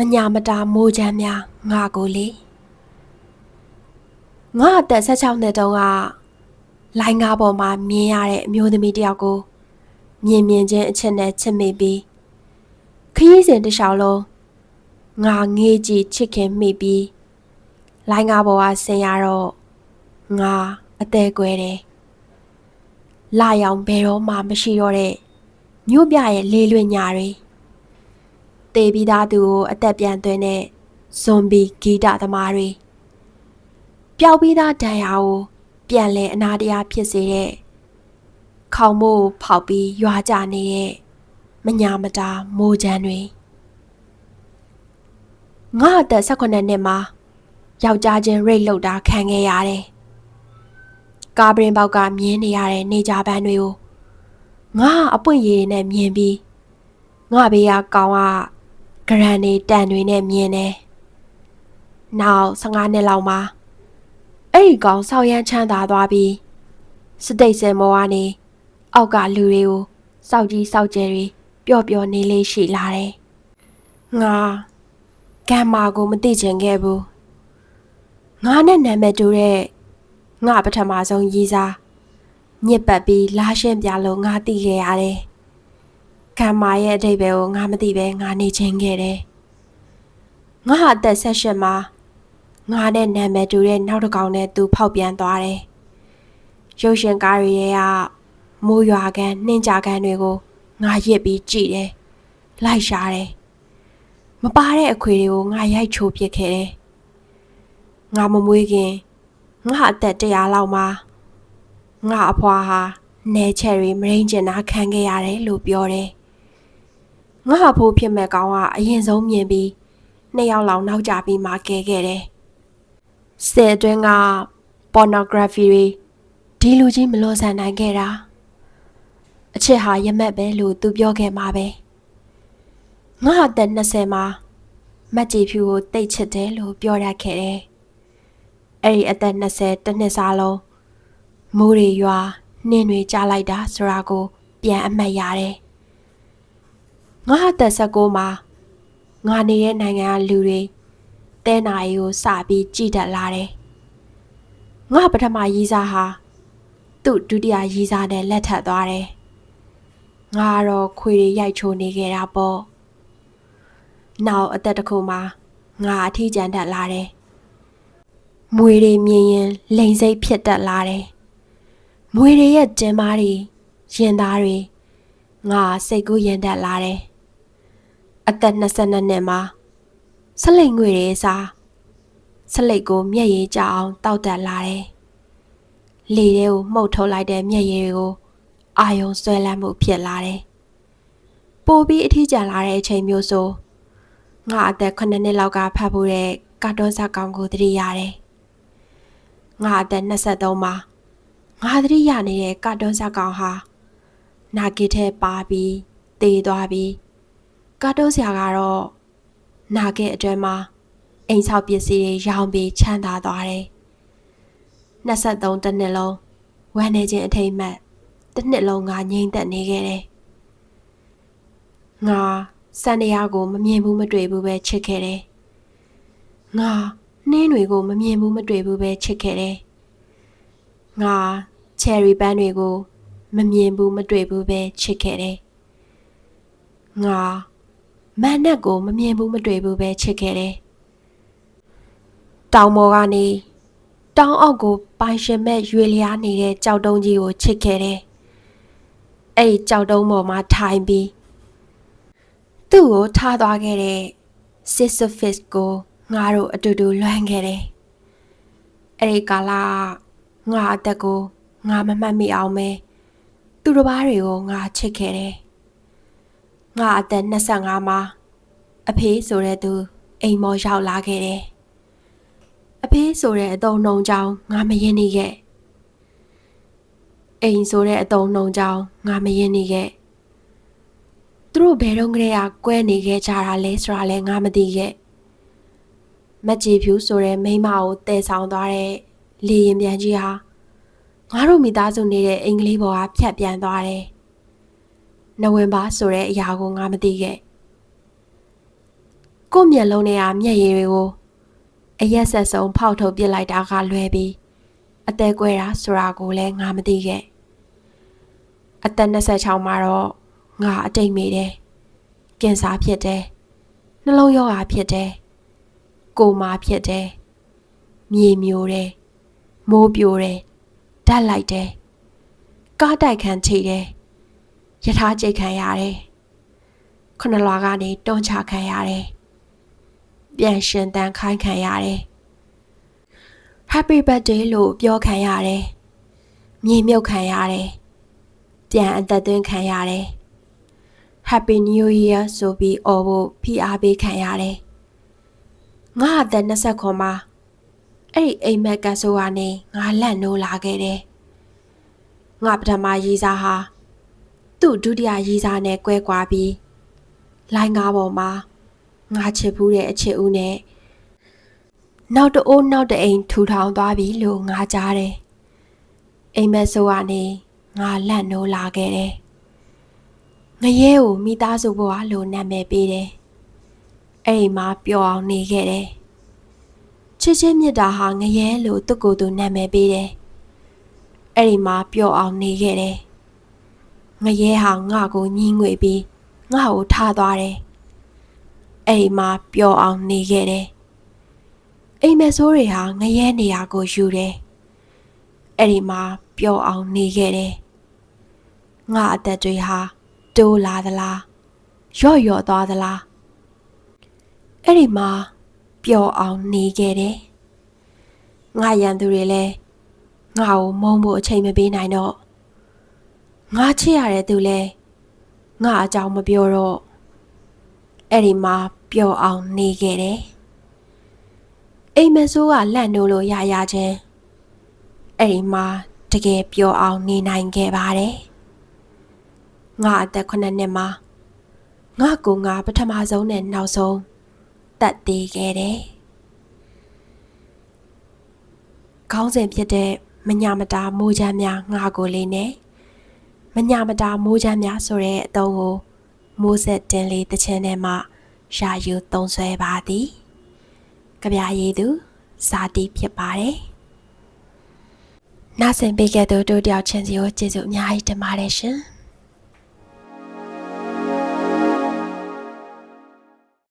မညာမတာမိုးချမ်းများငါကိုလေငါအသက်16နှစ်တုန်းကလိုင်းကားပေါ်မှာမြင်ရတဲ့အမျိုးသမီးတစ်ယောက်ကိုမြင်မြင်ချင်းအချက်နဲ့ချစ်မိပြီးခရီးစဉ်တစ်လျှောက်လုံးငါငေးကြည့်ချစ်ခင်မိပြီးလိုင်းကားပေါ်ကဆင်ရတော့ငါအသေးကွဲတယ်လာရောင်ဘယ်တော့မှမရှိတော့တဲ့မြို့ပြရဲ့လေးလွင့်ညာတွေ တေပြီးသားသူကိုအသက်ပြန်သွင်းတဲ့ဇွန်ဘီဂီတသမားတွေပျောက်ပြီးသားဒဏ်ရာကိုပြန်လဲအနာတရားဖြစ်စေတဲ့ခေါင်မို့ဖောက်ပြီးရွာကြနေတဲ့မညာမတာမိုးချမ်းတွေငါအသက်18နှစ်မှာယောက်ျားချင်းရိတ်လောက်တာခံခဲ့ရတယ်ကားပရင်ပေါက်ကမြင်းနေရတဲ့နေကြပန်းတွေကိုငါအပွင့်ရည်နဲ့မြင်ပြီးငါဘေးကကောင်က ဂရန်နေတန်တွေနဲ့မြင်တယ်။နောက်15နှစ်လောက်မှာအဲ့ဒီကောင်ဆောက်ရမ်းချမ်းသာသွားပြီးစတိတ်စင်မောကနေအောက်ကလူတွေကိုစောက်ကြီးစောက်ကျဲတွေပျော့ပျော့နေလေးရှိလာတယ်။ငါကံမာကိုမသိချင်ခဲ့ဘူး။ငါနဲ့နာမည်တူတဲ့ငါပထမဆုံးရီးစားညစ်ပတ်ပြီးလာရှင်းပြလို့ငါသိခဲ့ရတယ်။ ကံမာရဲ့အတိတ်ပဲကိုငါမသိပဲငါနေချင်းခဲ့တယ်။ငါဟာအသက်ဆက်ရှင်မှာငါနဲ့နာမည်တူတဲ့နောက်တစ်ကောင်နဲ့သူဖောက်ပြန်သွားတယ်။ရုပ်ရှင်ကားတွေရဲ့ကမိုးရွာကန်နှင်းကြကန်တွေကိုငါရစ်ပြီးကြည့်တယ်။လိုက်ရှာတယ်။မပါတဲ့အခွေတွေကိုငါရိုက်ချိုးပစ်ခဲ့တယ်။ငါမမွေးခင်ငါအသက်တရာလောက်မှာငါအဖွာဟာနဲချယ်ရီမရင်းကျင်နာခံခဲ့ရတယ်လို့ပြောတယ်။ ငါအဖိုးဖြစ်မဲ့ကောင်ကအရင်ဆုံးမြင်ပြီးနှစ်ယောက်လောက်နောက်ကျပြီးမှကဲခဲ့တယ်။ဆယ်အတွင်းက pornography တွေဒီလူကြီးမလွန်ဆန်နိုင်ခဲ့တာ။အချစ်ဟာရမက်ပဲလို့သူပြောခဲ့မှာပဲ။ငါအသက်20မှာမက်ကြီးဖြူကိုတိတ်ချစ်တယ်လို့ပြောရခဲ့တယ်။အဲ့ဒီအသက်20တစ်နှစ်စာလုံးမိုးတွေရွာနှင်းတွေကြားလိုက်တာဆိုတာကို ပြန်အမှတ်ရတယ်။ ငါအသက်19မှာငါနေတဲ့နိုင်ငံကလူတွေတဲနာရီကိုစပြီးကြည်တက်လာတယ်။ငါပထမရီးစားဟာသူ့ဒုတိယရီးစားနဲ့လက်ထပ်သွားတယ်။ငါကတော့ခွေတွေရိုက်ချိုးနေခဲ့တာပေါ့။နောက်အသက်တစ်ခုမှာငါအထီးကျန်တက်လာတယ်။မွေတွေမြင်ရင်လိန်စိတ်ဖြစ်တက်လာတယ်။မွေတွေရဲ့ကျင်းမားတွေရင်သားတွေငါစိတ်ကူးရင်တက်လာတယ်။ အသက်22နှစ်မှာဆလိတ်ငွေတွေစားဆလိတ်ကိုမျက်ရည်ကြအောင်တောက်တက်လာတယ်။လေထဲကိုမှုတ်ထုတ်လိုက်တဲ့မျက်ရည်တွေကိုအာယုံဆွဲလန်းမှုဖြစ်လာတယ်။ပိုပြီးအထီးကျန်လာတဲ့အချိန်မျိုးဆိုငါအသက်9နှစ်လောက်ကဖတ်ဖို့တဲ့ကာတွန်းဇာတ်ကောင်ကိုသတိရတယ်။ငါအသက်23မှာငါသတိရနေတဲ့ကာတွန်းဇာတ်ကောင်ဟာနာဂစ်ထဲပါပြီးတေးသွားပြီး ကာတွန်းဆရာကတော့နာဂစ်အတွင်းမှာအိမ်ဆောက်ပစ္စည်းတွေရောင်းပြီးချမ်းသာသွားတယ်။23တနှစ်လုံးဝမ်းနေခြင်းအထိတ်မှတ်တစ်နှစ်လုံးငါငြိမ့်သက်နေခဲ့တယ်။ငါစံတရားကိုမမြင်ဘူးမတွေ့ဘူးပဲချစ်ခဲ့တယ်။ငါနှင်းတွေကိုမမြင်ဘူးမတွေ့ဘူးပဲချစ်ခဲ့တယ်။ငါချယ်ရီပန်းတွေကိုမမြင်ဘူးမတွေ့ဘူးပဲချစ်ခဲ့တယ်။ငါ မန်နက်ကိုမမြင်ဘူးမတွေ့ဘူးပဲချစ်ခဲ့တယ်။တောင်ပေါ်ကနေတောင်အောက်ကိုပိုင်ရှင်မဲ့ရွေလျားနေတဲ့ကြောက်တုံးကြီးကိုချစ်ခဲ့တယ်။အဲ့ဒီကြောက်တုံးပေါ်မှာထိုင်ပြီးသူ့ကိုထားသွားခဲ့တဲ့ Sisyphus ကိုငါတို့အတူတူလွှမ်းခဲ့တယ်။အဲ့ဒီကာလငါအသက်ကိုငါမမှတ်မိအောင်ပဲသူတစ်ပါးတွေကိုငါချစ်ခဲ့တယ်။ငါအသက်25မှာ အဖေးဆိုတဲ့သူအိမ်မော်ရောက်လာခဲ့တယ်။အဖေးဆိုတဲ့အတုံးနှုံကြောင်းငါမရင်နေခဲ့။အိမ်ဆိုတဲ့အတုံးနှုံကြောင်းငါမရင်နေခဲ့။သူတို့ဘယ်တော့ကလေးကကွဲနေခဲ့ကြတာလဲဆိုတာလဲငါမသိခဲ့။မက်ကြီးဖြူဆိုတဲ့မိန်းမကိုတည်ဆောင်သွားတဲ့လေရင်ပြန်ကြီးဟာငါတို့မိသားစုနေတဲ့အင်္ဂလိပ်ဘော်ကဖြတ်ပြန်သွားတယ်။နိုဝင်ဘာဆိုတဲ့အရာကိုငါမသိခဲ့။ ကို့မျက်လုံးထဲကမျက်ရည်တွေကိုအရက်ဆက်ဆုံးဖောက်ထုတ်ပစ်လိုက်တာကလွဲပြီးအသက်ကွဲတာဆိုတာကိုလည်းငါမသိခဲ့အသက်26မှာတော့ငါအတိတ်မိတယ်ကင်ဆာဖြစ်တယ်နှလုံးရောဂါဖြစ်တယ်ကိုမာဖြစ်တယ်မြေမျိုးတယ်မိုးပြိုတယ်ဓာတ်လိုက်တယ်ကားတိုက်ခံချိတယ်ယထာကြိတ်ခံရတယ်ခုနလွာကနေတွန်းချခံရတယ် ပြန်ရှင်တန်ခိုင်းခံရတယ် Happy birthday လို့ပြောခံရတယ်မြေမြုပ်ခံရတယ်ပြန်အသက်သွင်းခံရတယ် Happy New Year ဆိုပြီးអော်ဖို့ဖိအားပေးခံရတယ်ငါအသက်20ခွန်မှာအဲ့ဒီအိမ်မက်ကဆိုကနေငါလန့်နိုးလာခဲ့တယ်ငါပထမရေးစားဟာသူ့ဒုတိယရေးစားနဲ့ကွဲကွာပြီးလိုင်းကားပေါ်မှာ ငါချစ်ဘူးတဲ့အချစ်ဦးနဲ့နောက်တအိုးနောက်တအိမ်ထူထောင်သွားပြီလို့ငါကြားတယ်အိမ်မက်ဆိုကနေငါလန့်နိုးလာခဲ့တယ်ငရဲကိုမိသားစုဘဝလို့နာမည်ပေးတယ်အဲ့ဒီမှာပျော်အောင်နေခဲ့တယ်ချစ်ချင်းမြတ်တာဟာငရဲလို့သူ့ကိုယ်သူနာမည်ပေးတယ်အဲ့ဒီမှာပျော်အောင်နေခဲ့တယ်ငရဲဟာငါ့ကိုညှင်းငွေပြီးငါ့ကိုထားသွားတယ် အဲ့ဒီမှာပျော်အောင်နေခဲ့တယ်အိမ်မက်ဆိုးတွေဟာငရဲနေရာကိုယူတယ်အဲ့ဒီမှာပျော်အောင်နေခဲ့တယ်ငါအသက်တွေဟာတိုးလာသလားရော့ရော့သွားသလားအဲ့ဒီမှာပျော်အောင်နေခဲ့တယ်ငါရန်သူတွေလည်းငါ့ကိုမုန်းဖို့အချိန်မပေးနိုင်တော့ငါချစ်ရတဲ့သူလည်းငါအကြောင်းမပြောတော့အဲ့ဒီမှာ ပျော်အောင်နေခဲ့တယ်အိမ်မဆိုးကလန့်နိုးလို့ရရချင်းအဲ့ဒီမှာတကယ်ပျော်အောင်နေနိုင်ခဲ့ပါတယ်ငါအသက်9နှစ်မှာငါကိုငါပထမဆုံးနဲ့နောက်ဆုံးတတ်သေးခဲ့တယ်ခေါင်းစဉ်ဖြစ်တဲ့မညာမတာမိုးချမ်းများငါကိုလေးနဲ့မညာမတာမိုးချမ်းများဆိုတဲ့အသုံးကိုမိုးဆက်တင်လေးတစ်ချင်းထဲမှာ ရှာယူသုံးဆွဲပါသည်ကြပြရည်သူစာတီးဖြစ်ပါတယ်နားဆင်ပေးခဲ့တဲ့တို့တယောက်ချင်းစီကိုကျေးဇူးအများကြီးတင်ပါတယ်ရှင်